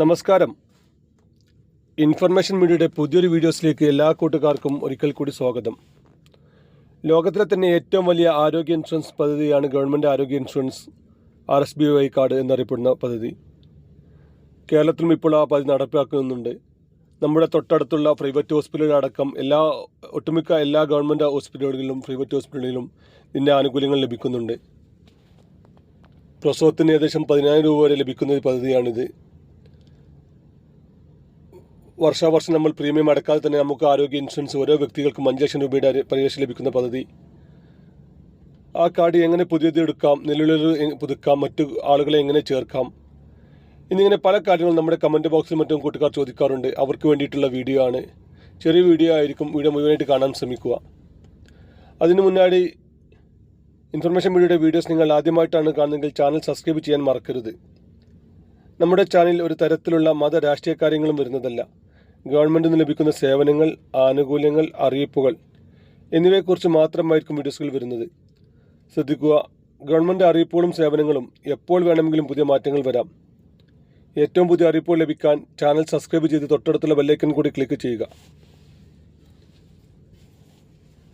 നമസ്കാരം. ഇൻഫർമേഷൻ മീഡിയയുടെ പുതിയൊരു വീഡിയോസിലേക്ക് എല്ലാ കൂട്ടുകാർക്കും ഒരിക്കൽ കൂടി സ്വാഗതം. ലോകത്തിലെ തന്നെ ഏറ്റവും വലിയ ആരോഗ്യ ഇൻഷുറൻസ് പദ്ധതിയാണ് ഗവൺമെന്റ് ആരോഗ്യ insurance R S B Y card എന്നറിയപ്പെടുന്ന പദ്ധതി. കേരളത്തിലും ഇപ്പോൾ ആ പദ്ധതി നടപ്പിലാക്കുന്നുണ്ട് നമ്മുടെ തൊട്ടടുത്തുള്ള പ്രൈവറ്റ് ഹോസ്പിറ്റലുകളടക്കം എല്ലാ ഒട്ടുമിക്ക എല്ലാ ഗവൺമെന്റ് ഹോസ്പിറ്റലുകളിലും പ്രൈവറ്റ് ഹോസ്പിറ്റലുകളിലും ഇതിന്റെ ആനുകൂല്യങ്ങൾ ലഭിക്കുന്നുണ്ട്. പ്രസവത്തിന് ഏകദേശം പതിനായിരം രൂപ വരെ ലഭിക്കുന്ന ഒരു പദ്ധതിയാണിത്. വർഷാവർഷം നമ്മൾ പ്രീമിയം അടക്കാതെ തന്നെ നമുക്ക് ആരോഗ്യ ഇൻഷുറൻസ് ഓരോ വ്യക്തികൾക്കും അഞ്ച് ലക്ഷം രൂപയുടെ പരിരക്ഷ ലഭിക്കുന്ന പദ്ധതി. ആ കാർഡ് എങ്ങനെ പുതിയത് എടുക്കാം നിലവിലൊരു പുതുക്കാം മറ്റു ആളുകളെ എങ്ങനെ ചേർക്കാം? എന്നിങ്ങനെ പല കാര്യങ്ങളും നമ്മുടെ കമന്റ് ബോക്സിൽ മറ്റും കൂട്ടുകാർ ചോദിക്കാറുണ്ട്. അവർക്ക് വേണ്ടിയിട്ടുള്ള വീഡിയോ ആണ്. ചെറിയ വീഡിയോ ആയിരിക്കും വീഡിയോ മുഴുവനായിട്ട് കാണാൻ ശ്രമിക്കുക. അതിനു മുന്നാടി ഇൻഫർമേഷൻ മീഡിയയുടെ വീഡിയോസ് നിങ്ങൾ ആദ്യമായിട്ടാണ് കാണുന്നതെങ്കിൽ ചാനൽ സബ്സ്ക്രൈബ് ചെയ്യാൻ മറക്കരുത്. നമ്മുടെ ചാനലിൽ ഒരു തരത്തിലുള്ള മത രാഷ്ട്രീയ കാര്യങ്ങളും വരുന്നതല്ല. ഗവൺമെന്റിൽ നിന്ന് ലഭിക്കുന്ന സേവനങ്ങൾ ആനുകൂല്യങ്ങൾ അറിയിപ്പുകൾ എന്നിവയെക്കുറിച്ച് മാത്രമായിരിക്കും വീഡിയോസുകൾ വരുന്നത്. ശ്രദ്ധിക്കുക ഗവൺമെന്റ് അറിയിപ്പുകളും സേവനങ്ങളും എപ്പോൾ വേണമെങ്കിലും പുതിയ മാറ്റങ്ങൾ വരാം. ഏറ്റവും പുതിയ അറിയിപ്പുകൾ ലഭിക്കാൻ ചാനൽ സബ്സ്ക്രൈബ് ചെയ്ത് തൊട്ടടുത്തുള്ള ബെല്ലൈക്കൻ കൂടി ക്ലിക്ക് ചെയ്യുക.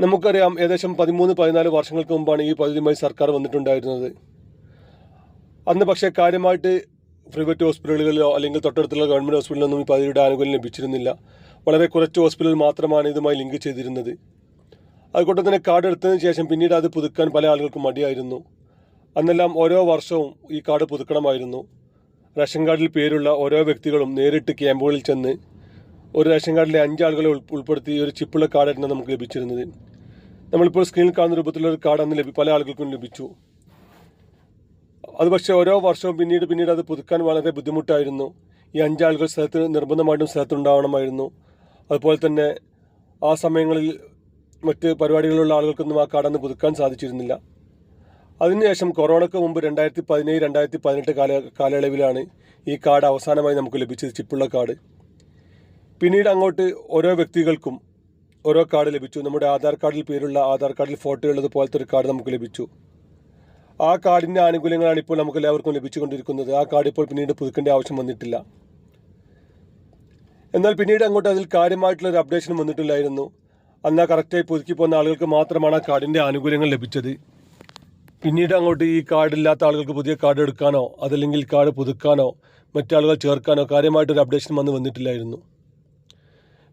നമുക്കറിയാം ഏകദേശം പതിമൂന്ന് പതിനാല് വർഷങ്ങൾക്ക് മുമ്പാണ് ഈ പദ്ധതിയുമായി സർക്കാർ വന്നിട്ടുണ്ടായിരുന്നത്. അന്ന് പക്ഷേ കാര്യമായിട്ട് പ്രൈവറ്റ് ഹോസ്പിറ്റലുകളിലോ അല്ലെങ്കിൽ തൊട്ടടുത്തുള്ള ഗവൺമെന്റ് ഹോസ്പിറ്റലിലൊന്നും ഈ പദ്ധതിയുടെ ആനുകൂല്യം ലഭിച്ചിരുന്നില്ല. വളരെ കുറച്ച് ഹോസ്പിറ്റലുകൾ മാത്രമാണ് ഇതുമായി ലിങ്ക് ചെയ്തിരുന്നത്. അതുകൊണ്ട് തന്നെ കാർഡ് എടുത്തതിന് ശേഷം പിന്നീട് അത് പുതുക്കാൻ പല ആളുകൾക്കും മടിയായിരുന്നു. അന്നെല്ലാം ഓരോ വർഷവും ഈ കാർഡ് പുതുക്കണമായിരുന്നു. റേഷൻ കാർഡിൽ പേരുള്ള ഓരോ വ്യക്തികളും നേരിട്ട് ക്യാമ്പുകളിൽ ചെന്ന് ഒരു റേഷൻ കാർഡിലെ അഞ്ച് ആളുകളെ ഉൾപ്പെടുത്തി ഒരു ചിപ്പുള്ള കാർഡായിരുന്നു നമുക്ക് ലഭിച്ചിരുന്നത്. നമ്മളിപ്പോൾ സ്ക്രീനിൽ കാണുന്ന രൂപത്തിലുള്ള ഒരു കാർഡ് അന്ന് ലഭി പല ആളുകൾക്കും ലഭിച്ചു. അത് പക്ഷേ ഓരോ വർഷവും പിന്നീട് പിന്നീട് അത് പുതുക്കാൻ വളരെ ബുദ്ധിമുട്ടായിരുന്നു. ഈ അഞ്ചാളുകൾ സ്ഥലത്ത് നിർബന്ധമായിട്ടും സ്ഥലത്തുണ്ടാവണമായിരുന്നു. അതുപോലെ തന്നെ ആ സമയങ്ങളിൽ മറ്റ് പരിപാടികളിലുള്ള ആളുകൾക്കൊന്നും ആ കാടന്ന് പുതുക്കാൻ സാധിച്ചിരുന്നില്ല. അതിനുശേഷം കൊറോണയ്ക്ക് മുമ്പ് രണ്ടായിരത്തി പതിനേഴ് രണ്ടായിരത്തി പതിനെട്ട് കാല കാലയളവിലാണ് ഈ കാർഡ് അവസാനമായി നമുക്ക് ലഭിച്ചത് ചിപ്പുള്ള കാർഡ് പിന്നീട് അങ്ങോട്ട് ഓരോ വ്യക്തികൾക്കും ഓരോ കാർഡ് ലഭിച്ചു. നമ്മുടെ ആധാർ കാർഡിൽ പേരുള്ള ആധാർ കാർഡിൽ ഫോട്ടോ ഉള്ളത് പോലത്തെ ഒരു കാർഡ് നമുക്ക് ലഭിച്ചു. ആ കാർഡിന്റെ ആനുകൂല്യങ്ങളാണ് ഇപ്പോൾ നമുക്ക് എല്ലാവർക്കും ലഭിച്ചുകൊണ്ടിരിക്കുന്നത്. ആ കാർഡ് ഇപ്പോൾ പിന്നീട് പുതുക്കേണ്ട ആവശ്യം വന്നിട്ടില്ല. എന്നാൽ പിന്നീട് അങ്ങോട്ട് അതിൽ കാര്യമായിട്ടുള്ള ഒരു അപ്ഡേഷൻ വന്നിട്ടില്ലായിരുന്നു. അന്ന് ആ കറക്റ്റായി പുതുക്കി പോകുന്ന ആളുകൾക്ക് മാത്രമാണ് ആ കാർഡിന്റെ ആനുകൂല്യങ്ങൾ ലഭിച്ചത്. പിന്നീട് അങ്ങോട്ട് ഈ കാർഡില്ലാത്ത ആളുകൾക്ക് പുതിയ കാർഡ് എടുക്കാനോ അതല്ലെങ്കിൽ കാർഡ് പുതുക്കാനോ മറ്റാളുകൾ ചേർക്കാനോ കാര്യമായിട്ടൊരു അപ്ഡേഷൻ വന്ന് വന്നിട്ടില്ലായിരുന്നു.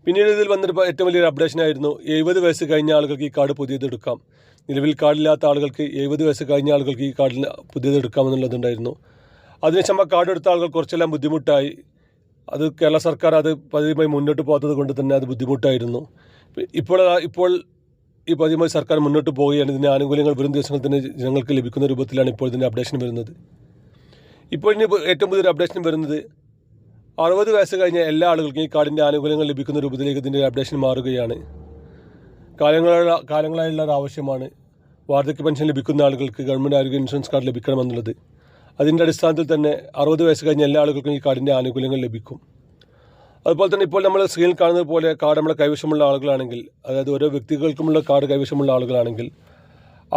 പിന്നീട് ഇതിൽ വന്നിട്ട് ഏറ്റവും വലിയൊരു അപ്ഡേഷൻ ആയിരുന്നു. എഴുപത് വയസ്സ് കഴിഞ്ഞ ആളുകൾക്ക് ഈ കാർഡ് പുതിയത് എടുക്കാം. നിലവിൽ കാർഡില്ലാത്ത ആളുകൾക്ക് എഴുപത് വയസ്സ് കഴിഞ്ഞ ആളുകൾക്ക് ഈ കാർഡിന് പുതിയത് എടുക്കാമെന്നുള്ളതുണ്ടായിരുന്നു അതിനുശേഷം ആ കാർഡ് എടുത്ത ആളുകൾ കുറച്ചെല്ലാം ബുദ്ധിമുട്ടായി. അത് കേരള സർക്കാർ അത് പതിവായി മുന്നോട്ട് പോകാത്തത് കൊണ്ട് തന്നെ അത് ബുദ്ധിമുട്ടായിരുന്നു. ഇപ്പോൾ ഇപ്പോൾ ഈ പതിവായി സർക്കാർ മുന്നോട്ട് പോവുകയാണ്. ഇതിന്റെ ആനുകൂല്യങ്ങൾ വരും ദിവസങ്ങളിൽ തന്നെ ജനങ്ങൾക്ക് ലഭിക്കുന്ന രൂപത്തിലാണ് ഇപ്പോൾ ഇതിന്റെ അപ്ഡേഷൻ വരുന്നത്. ഇപ്പോൾ ഇനി ഏറ്റവും പുതിയൊരു അപ്ഡേഷൻ വരുന്നത് അറുപത് വയസ്സ് കഴിഞ്ഞ എല്ലാ ആളുകൾക്കും ഈ കാർഡിന്റെ ആനുകൂല്യങ്ങൾ ലഭിക്കുന്ന രൂപത്തിലേക്ക് ഇതിന്റെ അപ്ഡേഷൻ മാറുകയാണ്. കാലങ്ങളുള്ള കാലങ്ങളായുള്ള ഒരു ആവശ്യമാണ് വാർദ്ധക്യ പെൻഷൻ ലഭിക്കുന്ന ആളുകൾക്ക് ഗവൺമെന്റ് ആരോഗ്യ ഇൻഷുറൻസ് കാർഡ് ലഭിക്കണമെന്നുള്ളത്. അതിന്റെ അടിസ്ഥാനത്തിൽ തന്നെ അറുപത് വയസ്സ് കഴിഞ്ഞ എല്ലാ ആളുകൾക്കും ഈ കാർഡിന്റെ ആനുകൂല്യങ്ങൾ ലഭിക്കും. അതുപോലെ തന്നെ ഇപ്പോൾ നമ്മൾ സ്ക്രീനിൽ കാണുന്നത് പോലെ കാർഡ് നമ്മൾ കൈവശമുള്ള ആളുകളാണെങ്കിൽ അതായത് ഓരോ വ്യക്തികൾക്കുമുള്ള കാർഡ് കൈവശമുള്ള ആളുകളാണെങ്കിൽ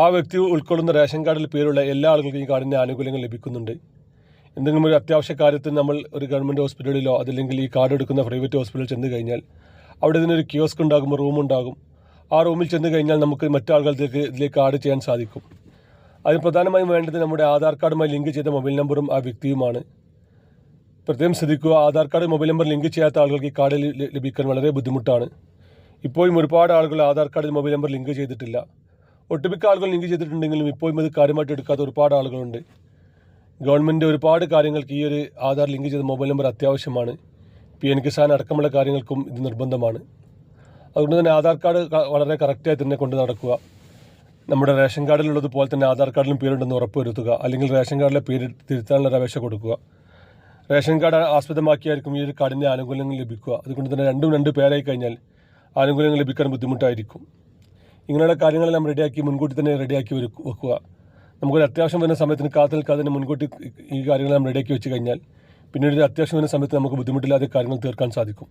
ആ വ്യക്തി ഉൾക്കൊള്ളുന്ന റേഷൻ കാർഡിൽ പേരുള്ള എല്ലാ ആളുകൾക്കും ഈ കാർഡിന്റെ ആനുകൂല്യങ്ങൾ ലഭിക്കുന്നുണ്ട്. എന്തെങ്കിലും ഒരു അത്യാവശ്യ കാര്യത്തിൽ നമ്മൾ ഒരു ഗവൺമെന്റ് ഹോസ്പിറ്റലിലോ അതല്ലെങ്കിൽ ഈ കാർഡ് എടുക്കുന്ന പ്രൈവറ്റ് ഹോസ്പിറ്റലിൽ ചെന്ന് കഴിഞ്ഞാൽ അവിടെ ഇതിനൊരു കിയോസ്ക് ഉണ്ടാകും റൂം ഉണ്ടാകും. ആ റൂമിൽ ചെന്ന് കഴിഞ്ഞാൽ നമുക്ക് മറ്റാളുകൾക്ക് ഇതിലേക്ക് ആഡ് ചെയ്യാൻ സാധിക്കും. അതിന് പ്രധാനമായും വേണ്ടത് നമ്മുടെ ആധാർ കാർഡുമായി ലിങ്ക് ചെയ്ത മൊബൈൽ നമ്പറും ആ വ്യക്തിയുമാണ്. പ്രത്യേകം ശ്രദ്ധിക്കുക Aadhaar card mobile number link ചെയ്യാത്ത ആളുകൾക്ക് ഈ കാർഡ് ലഭിക്കാൻ വളരെ ബുദ്ധിമുട്ടാണ്. ഇപ്പോഴും ഒരുപാട് ആളുകൾ ആധാർ കാർഡിൽ മൊബൈൽ നമ്പർ ലിങ്ക് ചെയ്തിട്ടില്ല. ഒട്ടുമിക്ക ആളുകൾ ലിങ്ക് ചെയ്തിട്ടുണ്ടെങ്കിലും ഇപ്പോഴും ഇത് കാര്യമായിട്ട് എടുക്കാത്ത ഒരുപാട് ആളുകളുണ്ട്. ഗവൺമെന്റ് ഒരുപാട് കാര്യങ്ങൾക്ക് ഈ ഒരു ആധാർ ലിങ്ക് ചെയ്ത മൊബൈൽ നമ്പർ അത്യാവശ്യമാണ്. പി എൻ കിസാൻ അടക്കമുള്ള കാര്യങ്ങൾക്കും ഇത് നിർബന്ധമാണ്. അതുകൊണ്ട് തന്നെ ആധാർ കാർഡ് വളരെ കറക്റ്റായി തന്നെ കൊണ്ട് നടക്കുക. നമ്മുടെ റേഷൻ കാർഡിലുള്ളത് പോലെ തന്നെ ആധാർ കാർഡിലും പേരുണ്ടെന്ന് ഉറപ്പുവരുത്തുക. അല്ലെങ്കിൽ റേഷൻ കാർഡിലെ പേര് തിരുത്താനുള്ള അപേക്ഷ കൊടുക്കുക. റേഷൻ കാർഡ് ആസ്പദമാക്കിയായിരിക്കും ഈ ഒരു കാർഡിന്റെ ആനുകൂല്യങ്ങൾ ലഭിക്കുക. അതുകൊണ്ട് തന്നെ രണ്ടും രണ്ട് പേരായി കഴിഞ്ഞാൽ ആനുകൂല്യങ്ങൾ ലഭിക്കാൻ ബുദ്ധിമുട്ടായിരിക്കും. ഇങ്ങനെയുള്ള കാര്യങ്ങളെല്ലാം റെഡിയാക്കി മുൻകൂട്ടി തന്നെ റെഡിയാക്കി വെക്കു- വെക്കുക. നമുക്കൊരു അത്യാവശ്യം വരുന്ന സമയത്തിന് കാത്തു നിൽക്കാതെ തന്നെ മുൻകൂട്ടി ഈ കാര്യങ്ങളെല്ലാം റെഡിയാക്കി വെച്ച് കഴിഞ്ഞാൽ പിന്നീട് ഒരു അത്യാവശ്യം വരുന്ന സമയത്ത് നമുക്ക് ബുദ്ധിമുട്ടില്ലാതെ കാര്യങ്ങൾ തീർക്കാൻ സാധിക്കും.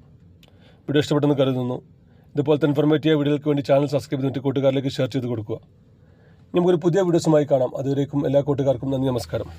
വീഡിയോ ഇഷ്ടപ്പെട്ടെന്ന് കരുതുന്നു. ഇതുപോലത്തെ ഇൻഫോർമേറ്റീവ് വീഡിയോകൾക്ക് വേണ്ടി ചാനൽ സബ്സ്ക്രൈബ് ചെയ്തിട്ട് കൂട്ടുകാരിലേക്ക് ഷെയർ ചെയ്ത് കൊടുക്കുക. നമുക്കൊരു പുതിയ വീഡിയോസുമായി കാണാം. അതുവരേക്കും എല്ലാ കൂട്ടുകാർക്കും നന്ദി നമസ്കാരം.